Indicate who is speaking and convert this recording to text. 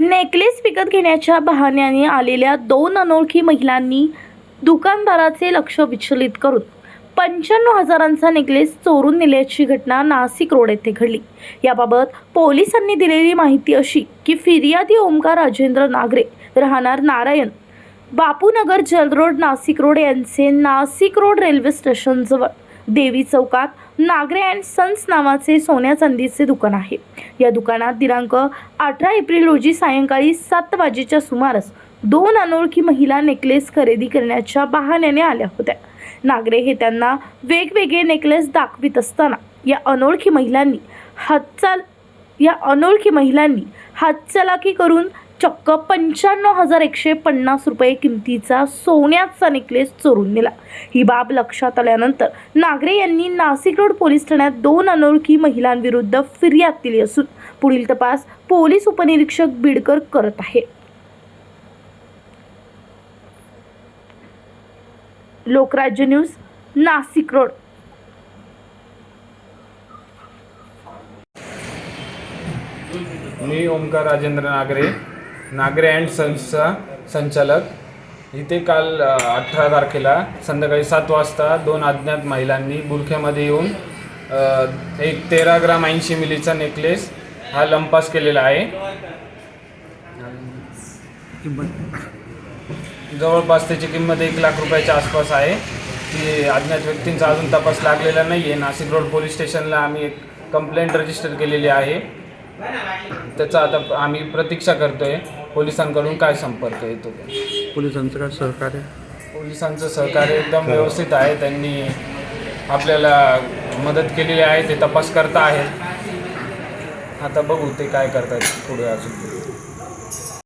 Speaker 1: Necklace विकत घेण्याच्या बहाण्याने आलेल्या दोन अनोळखी महिलांनी दुकानदाराचे लक्ष विचलित करून पंच्याण्णव हजारांचा नेकलेस चोरून नेल्याची घटना नाशिक रोड येथे घडली. याबाबत पोलिसांनी दिलेली माहिती अशी की फिर्यादी ओमकार राजेंद्र नागरे राहणार Narayan Bapunagar jail road Nashik road यांचे नाशिक रोड रेल्वे स्टेशनजवळ. देवी चौकात नागरे अँड सन्स नावाचे सोन्या चांदीचे दुकान आहे. या दुकानात दिनांक अठरा एप्रिल रोजी सायंकाळी सात वाजेच्या सुमारास दोन अनोळखी महिला नेकलेस खरेदी करण्याच्या बहाण्याने आल्या होत्या. नागरे हे त्यांना वेगवेगळे नेकलेस दाखवित असताना या अनोळखी महिलांनी हातचाल या अनोळखी महिलांनी हातचलाकी करून चक्क पंच्याण्णव हजार एकशे पन्नास रुपये किमतीचा सोन्याचा नेकलेस चोरून नेला. ही बाब लक्षात आल्यानंतर नागरे यांनी नाशिक रोड पोलीस ठाण्यात दोन अनोळखी महिलांविरुद्ध फिर्याद दिली असून पुढील तपास पोलीस उपनिरीक्षक बिडकर करत आहे. Lokrajya news Nashik road.
Speaker 2: Me Omkar Rajendra Nagare Nagare and सन्सचा संचालक. इथे काल अठरा तारखेला संध्याकाळी सात वाजता दोन अज्ञात महिलांनी बुलख्यामध्ये येऊन एक तेरा ग्राम ऐंशी मिलीचा नेकलेस हा लंपास केलेला आहे. जवळपास त्याची किंमत एक लाख रुपयाच्या आसपास आहे. ती अज्ञात व्यक्तींचा अजून तपास लागलेला नाही आहे नाशिक रोड पोलीस स्टेशनला आम्ही एक कंप्लेंट रजिस्टर केलेली आहे. त्याचा आता आम्ही प्रतीक्षा करतोय. पोलिसांकडून काय संपर्क येतो ते?
Speaker 3: पोलिसांचं काय सहकार्य?
Speaker 2: पोलिसांचं सहकार्य एकदम व्यवस्थित आहे. त्यांनी आपल्याला मदत केलेली आहे. ते तपास करता आहेत. आता बघू ते काय करतात पुढे अजून.